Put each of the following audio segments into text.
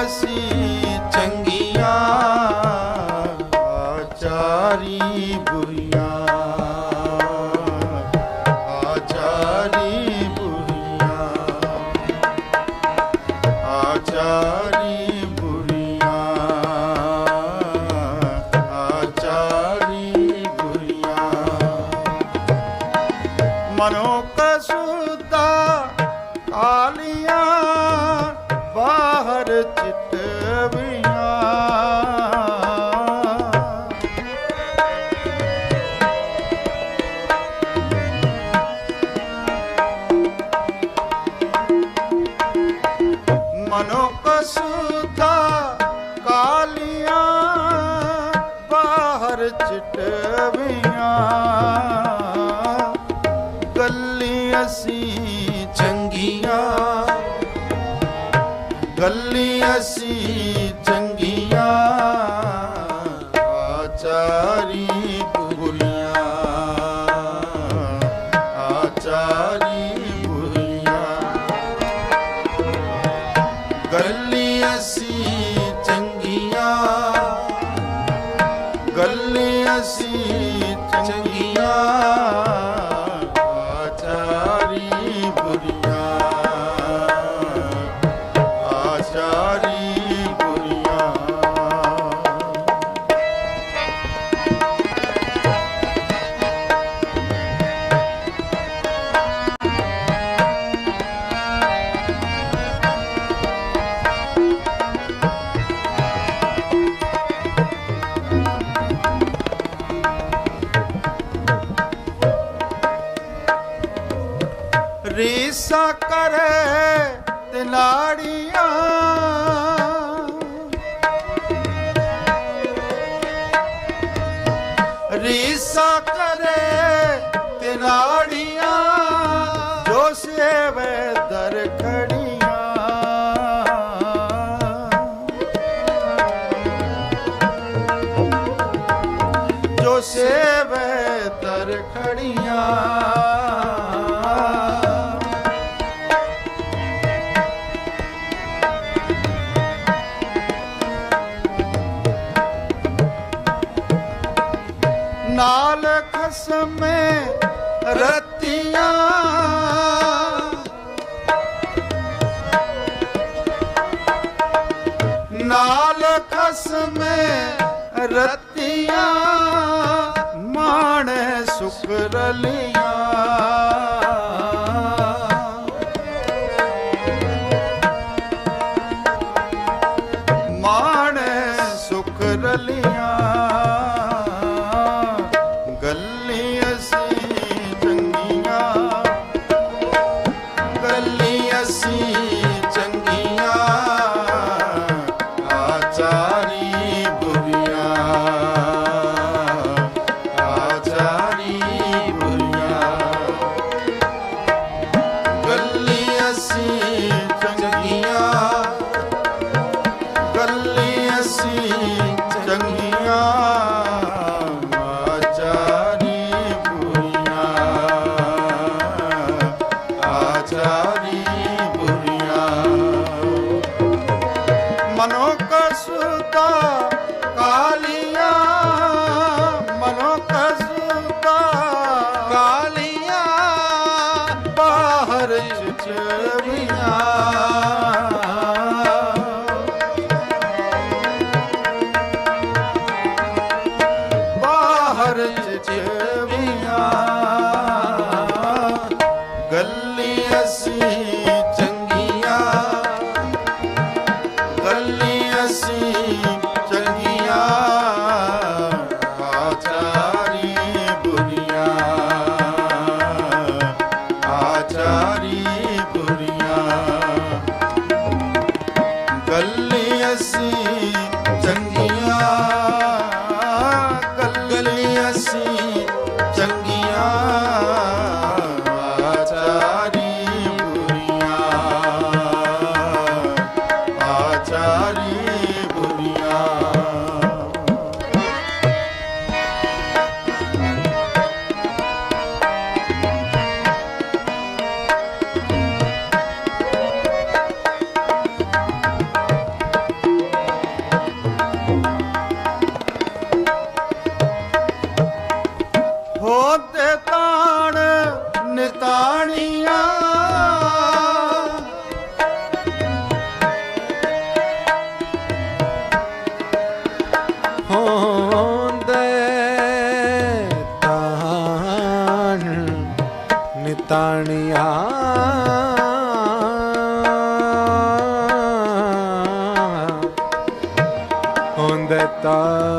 ਅਸੀਂ ਚੰਗੀਆਂ ਆਚਾਰੀ ਬੁਰੀਆਂ ਆਚਾਰੀ ਬੁਰੀਆਂ ਆਚਾਰੀ ਬਾਹਰ ਚਿਤਵੀਆਂ ਗੱਲੀ ਅਸੀਂ ਚੰਗੀਆਂ। ਗੱਲੀ ਅਸੀਂ ਰੀਸਾ ਕਰੇ ਤਿਲਾੜੀਆਂ ਰੀਸਾ ਕਰੇ ਤਿਲਾੜੀਆਂ ਜੋ ਸੇਵੇ ਦਰਖੜੀਆਂ ਜੋ ਸੇਵੇ ਦਰਖੜੀਆਂ ਖੜੀਆਂ ਨਾਲ ਖਸਮੇ ਰਤੀਆਂ। ਨਾਲ ਖਸਮੇ ਰਤੀਆਂ ਮਾਣੇ ਸੁਖ ਰਲੀਆਂ लक्ष्मी assim ਤਾਣੀਆਂ। ਹੁੰਦੇ ਤਾ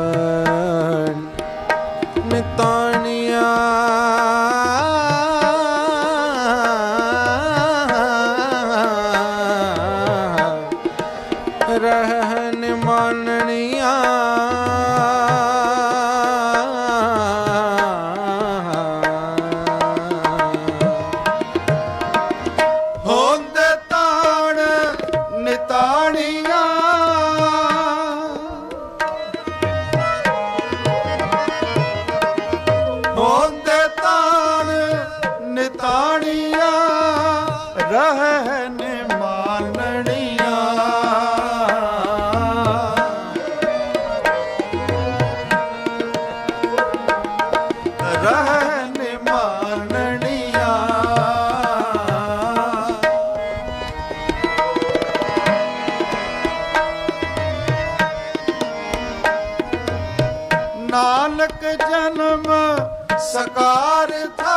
ਸਕਾਰਤਾ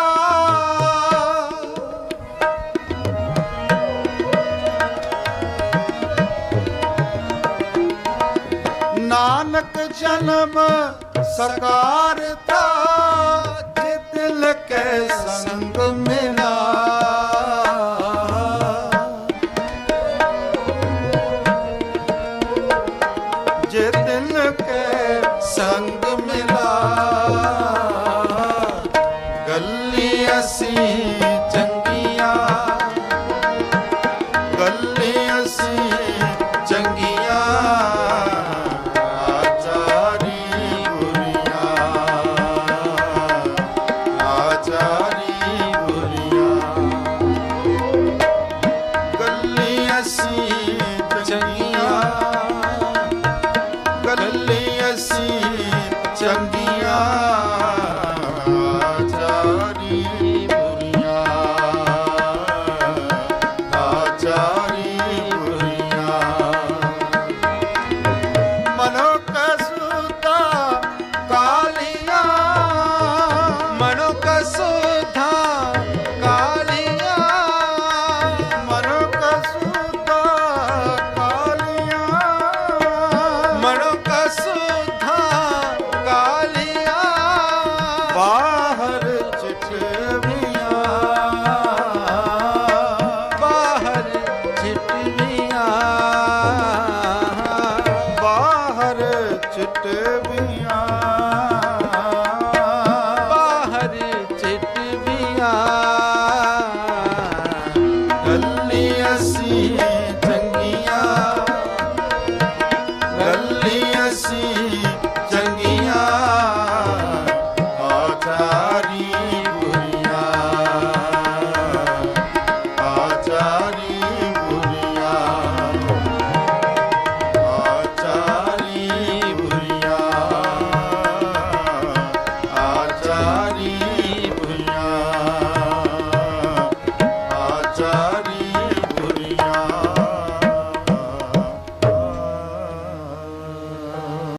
ਨਾਨਕ ਜਨਮ ਸਕਾਰਤਾ ਜੇ ਦਿਲ ਕੇ ਸੰਗ ਮਿਲਾ। ਜੇ ਦਿਲ ਸੰਗ